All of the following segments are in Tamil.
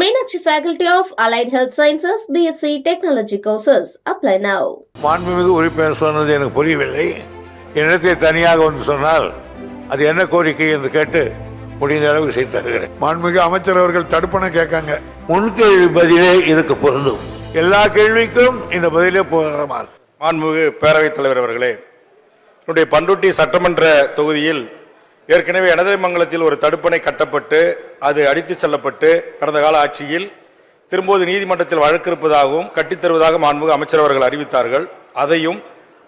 Meenakshi Faculty of Allied Health Sciences, BSc Technology courses. Apply now. மாண்புமிகு உறுப்பினர் சொன்னது எனக்கு புரியவில்லை. என்னிடத்தை தனியாக வந்து சொன்னால் அது என்ன கோரிக்கை என்று கேட்டு முடிந்த அளவுக்கு செய்து தருகிறேன். மாண்புமிகு அமைச்சர் அவர்கள் தடுப்பணை கேட்காங்க. முன்கேள்வி பதிலே இதுக்கு பொருந்தும். எல்லா கேள்விக்கும் இந்த பதிலே போகிறமா மாண்புமிகு பேரவைத் தலைவர் அவர்களே என்னுடைய பண்ருட்டி சட்டமன்ற தொகுதியில் ஏற்கனவே இடதுமங்கலத்தில் ஒரு தடுப்பணை கட்டப்பட்டு அது அடித்துச் செல்லப்பட்டு கடந்த கால ஆட்சியில் திரும்போது நீதிமன்றத்தில் வழக்கு இருப்பதாகவும் கட்டித்தருவதாக மாண்புமிகு அமைச்சர் அவர்கள் அறிவித்தார்கள். அதையும்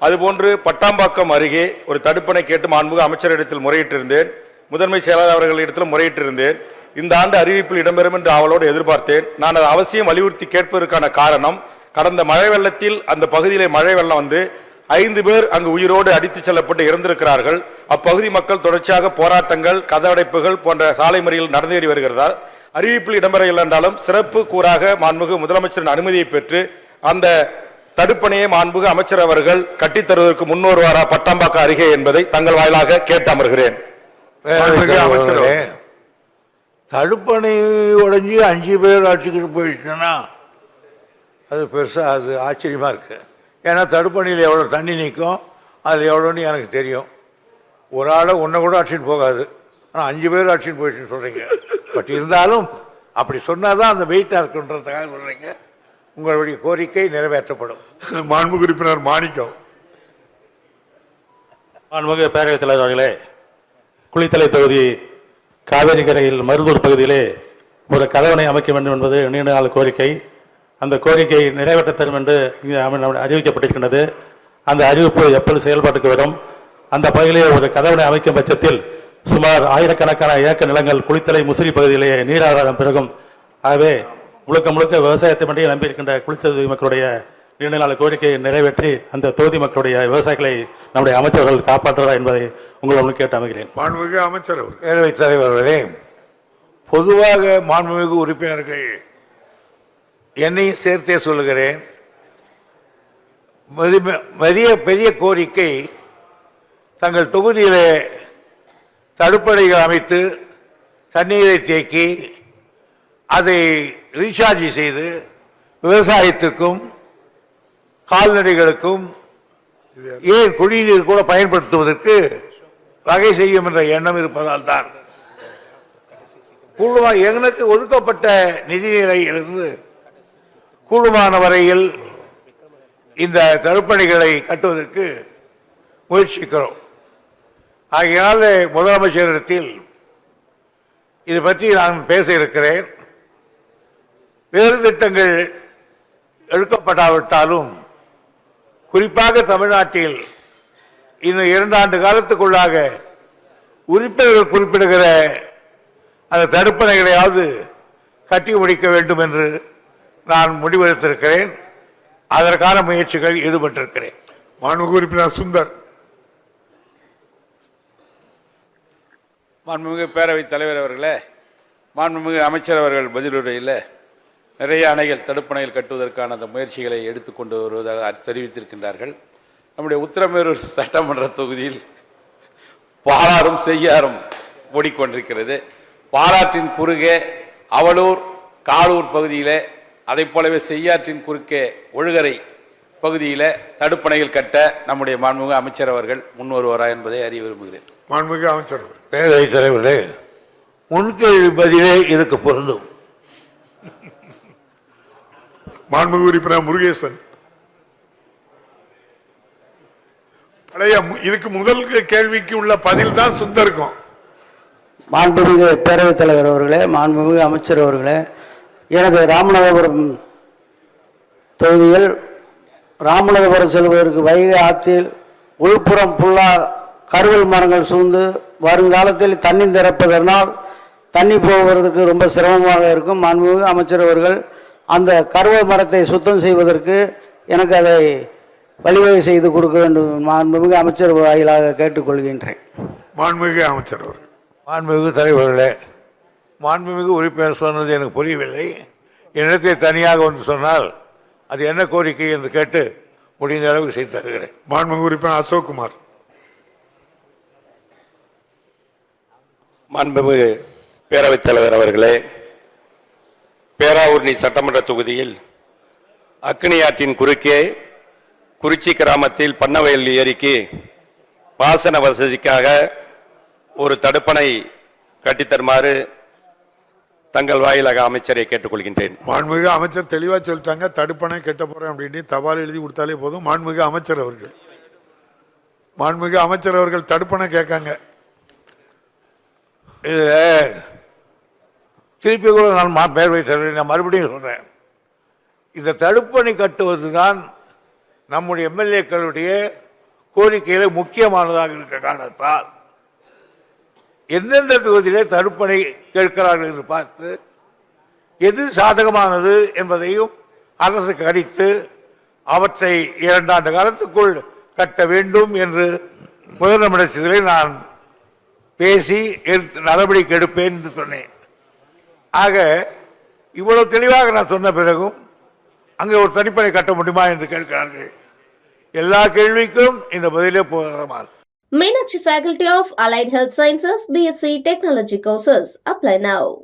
அதுபோன்று பட்டாம்பாக்கம் அருகே ஒரு தடுப்பணை கேட்டு மாண்புக அமைச்சரிடத்தில் முறையிட்டிருந்தேன். முதன்மை செயலாளர் அவர்களிடத்தில் முறையிட்டிருந்தேன். இந்த ஆண்டு அறிவிப்பில் இடம்பெறும் என்று அவளோடு எதிர்பார்த்தேன். நான் அதை அவசியம் வலியுறுத்தி கேட்பதற்கான காரணம் கடந்த மழை வெள்ளத்தில் அந்த பகுதியிலே மழை வெள்ளம் வந்து ஐந்து பேர் அங்கு உயிரோடு அடித்துச் செல்லப்பட்டு இறந்திருக்கிறார்கள். அப்பகுதி மக்கள் தொடர்ச்சியாக போராட்டங்கள் கதவடைப்புகள் போன்ற சாலை மறியல் நடந்தேறி வருகிறதால் அறிவிப்பில் இடம்பெறவில்லை என்றாலும் சிறப்பு கூறாக மாண்புமிகு முதலமைச்சரின் அனுமதியை பெற்று அந்த தடுப்பணையை மாண்புமிகு அமைச்சர் அவர்கள் கட்டித்தருவதற்கு முன்வருவாரா பட்டாம்பாக்கம் அருகே என்பதை தங்கள் வாயிலாக கேட்டு அமர்கிறேன் தடுப்பணை உடைஞ்சு அஞ்சு பேர் ஆட்சிக்கிட்டு போயிடுச்சுன்னா அது பெருசாக அது ஆச்சரியமாக இருக்கு. ஏன்னா தடுப்பணையில் எவ்வளோ தண்ணி நிற்கும் அது எவ்வளோன்னு எனக்கு தெரியும். ஒரு ஆளை ஒன்றை கூட ஆட்சின்னு போகாது. ஆனால் அஞ்சு பேர் ஆட்சின்னு போயிடுச்சுன்னு சொல்கிறீங்க பட் இருந்தாலும் அப்படி சொன்னால் தான் அந்த வெயிட்டாக இருக்குன்றதுக்காக சொல்கிறீங்க உங்களுடைய கோரிக்கை நிறைவேற்றப்படும். மாண்புமிகு உறுப்பினர் மாணிக்கம். மாண்புமிகு பேரவைத் தலைவர் அவர்களே குளித்தலை தொகுதி காவேரி கரையில் மருதூர் பகுதியிலே ஒரு கதவணை அமைக்க வேண்டும் என்பது நீண்ட நாள் கோரிக்கை. அந்த கோரிக்கை நிறைவேற்றத் தரும் என்று அறிவிக்கப்பட்டிருக்கின்றது. அந்த அறிவிப்பு எப்பொழுது செயல்பாட்டுக்கு வரும்? அந்த பகுதியிலே ஒரு கதவணை அமைக்கும் பட்சத்தில் சுமார் ஆயிரக்கணக்கான ஏக்கர் நிலங்கள் குளித்தலை முசிறி பகுதியிலே நீராதாரம் பெருகும். ஆகவே முழுக்க முழுக்க விவசாயத்தை மட்டும் நம்பியிருக்கின்ற குளித்தலை மக்களுடைய நீண்ட நாள் கோரிக்கையை நிறைவேற்றி அந்த தொகுதி மக்களுடைய விவசாயிகளை நம்முடைய அமைச்சர்கள் காப்பாற்றுவார் என்பதை உங்களிடம் கேட்டு அமைகிறேன். மாண்புமிகு அமைச்சர் பேரவைத் தலைவர்களே பொதுவாக மாண்புமிகு உறுப்பினர்கள் என்னையும் சேர்த்தே சொல்லுகிறேன். மதி- பெரிய பெரிய கோரிக்கை தங்கள் தொகுதியிலே தடுப்படைகள் அமைத்து தண்ணீரை தேக்கி அதை ரீசார்ஜ் செய்து விவசாயத்திற்கும் கால்நடைகளுக்கும் ஏன் குடிநீர் கூட பயன்படுத்துவதற்கு வகை செய்யும் என்ற எண்ணம் இருப்பதால் தான் கூடுமா எனக்கு ஒதுக்கப்பட்ட நிதிநிலையிலிருந்து கூடுமான வரையில் இந்த தடுப்பணைகளை கட்டுவதற்கு முயற்சிக்கிறோம். ஆகையால் முதலமைச்சரிடத்தில் இது பற்றி நான் பேச இருக்கிறேன். வேறு திட்டங்கள் எடுக்கப்படாவிட்டாலும் குறிப்பாக தமிழ்நாட்டில் இன்னும் இரண்டாண்டு காலத்துக்குள்ளாக உறுப்பினர்கள் குறிப்பிடுகிற அந்த தடுப்பணைகளையாவது கட்டி முடிக்க வேண்டும் என்று நான் முடிவெடுத்திருக்கிறேன். அதற்கான முயற்சிகள் ஈடுபட்டிருக்கிறேன். மாண்புமிகு உறுப்பினர் சுந்தர். மாண்புமிகு பேரவைத் தலைவர் அவர்களே மாண்புமிகு அமைச்சர் அவர்கள் பதிலுரையில் நிறைய அணைகள் தடுப்பணைகள் கட்டுவதற்கான அந்த முயற்சிகளை எடுத்துக்கொண்டு வருவதாக தெரிவித்திருக்கின்றார்கள். நம்முடைய உத்தரமேரூர் சட்டமன்ற தொகுதியில் பாலாறும் செய்யாறும் ஓடிக்கொண்டிருக்கிறது. பாலாற்றின் குறுகே அவலூர் காலூர் பகுதியிலே அதைப் போலவே செய்யாற்றின் குறுக்கே ஒழுகரை பகுதியில் தடுப்பணைகள் கட்ட நம்முடைய மாண்புமிகு அமைச்சர் அவர்கள் முன் வருவாரா என்பதை அறிய விரும்புகிறேன். மாண்புமிகு அமைச்சர் பேரவைத் தலைவர்களே முன்கேள்வி பதிலே இதுக்கு பொருந்தும். மாண்புமிகு உறுப்பினர் முருகேசன் பழைய இதுக்கு முதல் கேள்விக்கு உள்ள பதில் தான் சுந்தருக்கும். மாண்புமிகு பேரவைத் தலைவர் அவர்களே மாண்புமிகு அமைச்சர் அவர்களே எனது ராமநாதபுரம் தொகுதியில் ராமநாதபுரம் செல்வதற்கு வைகை ஆற்றில் உள்புறம் புல்லா கருவல் மரங்கள் சூழ்ந்து வருங்காலத்தில் தண்ணி திறப்பதனால் தண்ணி போவதற்கு ரொம்ப சிரமமாக இருக்கும். மாண்புமிகு அமைச்சர் அவர்கள் அந்த கருவல் மரத்தை சுத்தம் செய்வதற்கு எனக்கு அதை வழிவகை செய்து கொடுக்க வேண்டும். மாண்புமிகு அமைச்சர் வாயிலாக கேட்டுக்கொள்கின்றேன். மாண்புமிகு அமைச்சர் அவர்கள். மாண்புமிகு தலைவர்களே மாண்புமிகு உறுப்பினர் சொன்னது எனக்கு புரியவில்லை. என்னிடத்தை தனியாக வந்து சொன்னால் அது என்ன கோரிக்கை என்று கேட்டு முடிந்த அளவுக்கு செய்து தருகிறேன். மாண்புமிகு உறுப்பினர் அசோக்குமார். மாண்புமிகு பேரவைத் தலைவர் அவர்களே பேராவூர்ணி சட்டமன்ற தொகுதியில் அக்னி ஆற்றின் குறுக்கே குறிச்சி கிராமத்தில் பண்ணவயல் ஏரிக்கு பாசன வசதிக்காக ஒரு தடுப்பணை கட்டித்தருமாறு தங்கள் வாயிலாக அமைச்சரை கேட்டுக்கொள்கின்றேன். மாண்புமிகு அமைச்சர் தெளிவா சொல்லிட்டாங்க தடுப்பணை கட்ட போறேன் அப்படின்னு தபால் எழுதி கொடுத்தாலே போதும். மாண்புமிகு அமைச்சர் அவர்கள். மாண்புமிகு அமைச்சர் அவர்கள் தடுப்பணை கேட்காங்க. இதில் திருப்பி கூட நான் மா பேர் வைத்தேன் நான் மறுபடியும் சொல்கிறேன் இந்த தடுப்பணை கட்டுவது தான் நம்முடைய எம்எல்ஏக்களுடைய கோரிக்கையில முக்கியமானதாக இருக்க காரணத்தால் எந்தெந்த தொகுதியிலே தடுப்பணை கேட்கிறார்கள் என்று பார்த்து எது சாதகமானது என்பதையும் அரசு கணித்து அவற்றை இரண்டாண்டு காலத்துக்குள் கட்ட வேண்டும் என்று முதலமைச்சரிலே நான் பேசி எடுத்து நடவடிக்கை எடுப்பேன் என்று சொன்னேன். ஆக இவ்வளவு தெளிவாக நான் சொன்ன பிறகும் அங்கே ஒரு தனிப்படை கட்ட முடியுமா என்று கேட்கிறார்கள். எல்லா கேள்விக்கும் இந்த பதிலே போகிறமாறு Meenakshi Faculty of Allied Health Sciences, BSc Technology courses. Apply now.